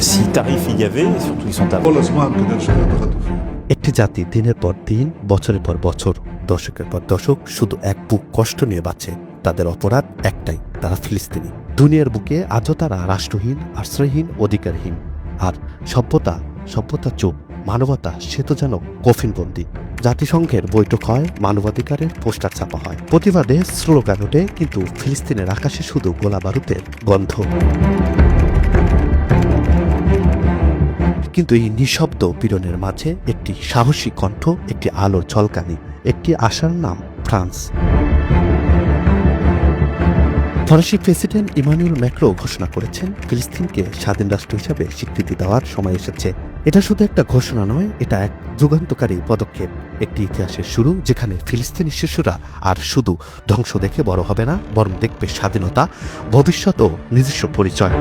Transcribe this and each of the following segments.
si tarif il y avait, surtout ils sont à একটি জাতি দিনের পর দিন বছরের পর বছর দশকের পর দশক শুধু এক বুক কষ্ট নিয়ে বাঁচে। তাদের অপরাধ একটাই তারা ফিলিস্তিনি। দুনিয়ার বুকে আজও তারা রাষ্ট্রহীন আশ্রয়হীন অধিকারহীন। আর সভ্যতা সভ্যতা চোখ মানবতা সে তো যেন কফিনবন্দি। জাতিসংঘের বৈঠক হয় মানবাধিকারের পোস্টার ছাপা হয়। প্রতিবাদে শ্লোগান ওঠে কিন্তু ফিলিস্তিনের আকাশে শুধু গোলা বারুদের গন্ধ। কিন্তু এই নিঃশব্দ পীড়নের মাঝে একটি সাহসী কণ্ঠ, একটি আলোর ঝলকানি একটি আশার নাম, ফ্রান্স। ফরাসি প্রেসিডেন্ট ইমানুয়েল ম্যাক্রো ঘোষণা করেছেন, ফিলিস্তিনকে স্বাধীন রাষ্ট্র হিসাবে স্বীকৃতি দেওয়ার সময় এসেছে। এটা শুধু একটা ঘোষণা নয়, এটা এক যুগান্তকারী পদক্ষেপ। একটি ইতিহাসের শুরু, যেখানে ফিলিস্তিনি শিশুরা আর শুধু ধ্বংস দেখে বড় হবে না, বরং দেখবে স্বাধীনতা, ভবিষ্যৎ ও নিজস্ব পরিচয়।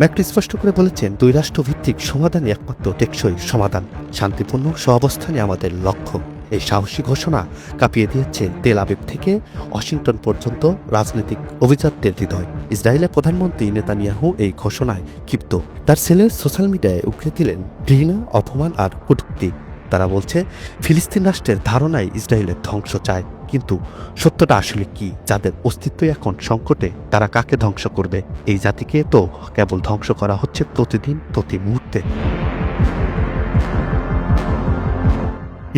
ম্যাক্রি স্পষ্ট করে বলেছেন, দুই রাষ্ট্র ভিত্তিক সমাধানই একমাত্র টেকসই সমাধান। শান্তিপূর্ণ সহাবস্থানই আমাদের লক্ষ্য। এই সাহসী ঘোষণা কাঁপিয়ে দিয়েছে তেল আবিব থেকে ওয়াশিংটন পর্যন্ত রাজনৈতিক অভিজাতদের হৃদয়। ইসরায়েলের প্রধানমন্ত্রী নেতানিয়াহু এই ঘোষণায় ক্ষিপ্ত। তার ছেলে সোশ্যাল মিডিয়ায় উগড়ে দিলেন ঘৃণা, অপমান আর কটূক্তি। তারা বলছে, ফিলিস্তিন রাষ্ট্রের ধারণায় ইসরায়েলের ধ্বংস চায়, কিন্তু সত্যটা আসলে কি? যাদের অস্তিত্ব এখন সংকটে, তারা কাকে ধ্বংস করবে? এই জাতিকে তো কেবল ধ্বংস করা হচ্ছে প্রতিদিন, প্রতি মুহূর্তে।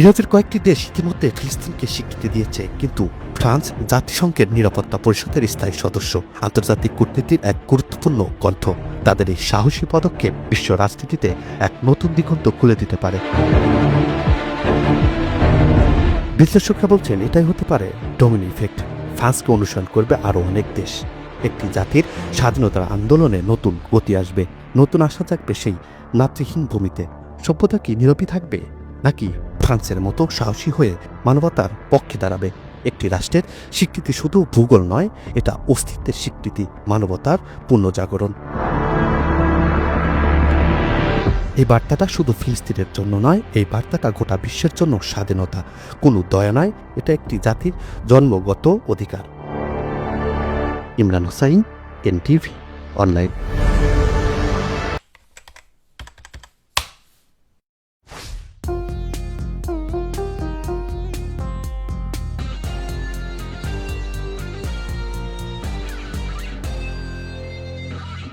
ইরাকের কয়েকটি দেশ ইতিমধ্যে ফিলিস্তিনকে স্বীকৃতি দিয়েছে, কিন্তু ফ্রান্স জাতিসংঘের নিরাপত্তা পরিষদের স্থায়ী সদস্য, আন্তর্জাতিক কূটনীতির এক গুরুত্বপূর্ণ কণ্ঠ তাদের এই সাহসী পদক্ষেপ বিশ্ব রাজনীতিতে এক নতুন দিগন্ত খুলে দিতে পারে। বিশ্লেষকরা বলছেন, এটাই হতে পারে ডোমিনি ইফেক্ট ফ্রান্সকে অনুসরণ করবে আরও অনেক দেশ। একটি জাতির স্বাধীনতার আন্দোলনে নতুন গতি আসবে, নতুন আশা জাগবে সেই নাতৃহীন ভূমিতে। সভ্যতা কি নীরবই থাকবে, নাকি ফ্রান্সের মতো সাহসী হয়ে মানবতার পক্ষে দাঁড়াবে? একটি রাষ্ট্রের স্বীকৃতি শুধু ভূগোল নয়, এটা অস্তিত্বের স্বীকৃতি, মানবতার পুনর্জাগরণ। এই বার্তাটা শুধু ফিলিস্তিনের জন্য নয়, এই বার্তাটা গোটা বিশ্বের জন্য স্বাধীনতা। কোনো দয়া নয় এটা একটি জাতির জন্মগত অধিকার। Imran Hossain, NTV, online.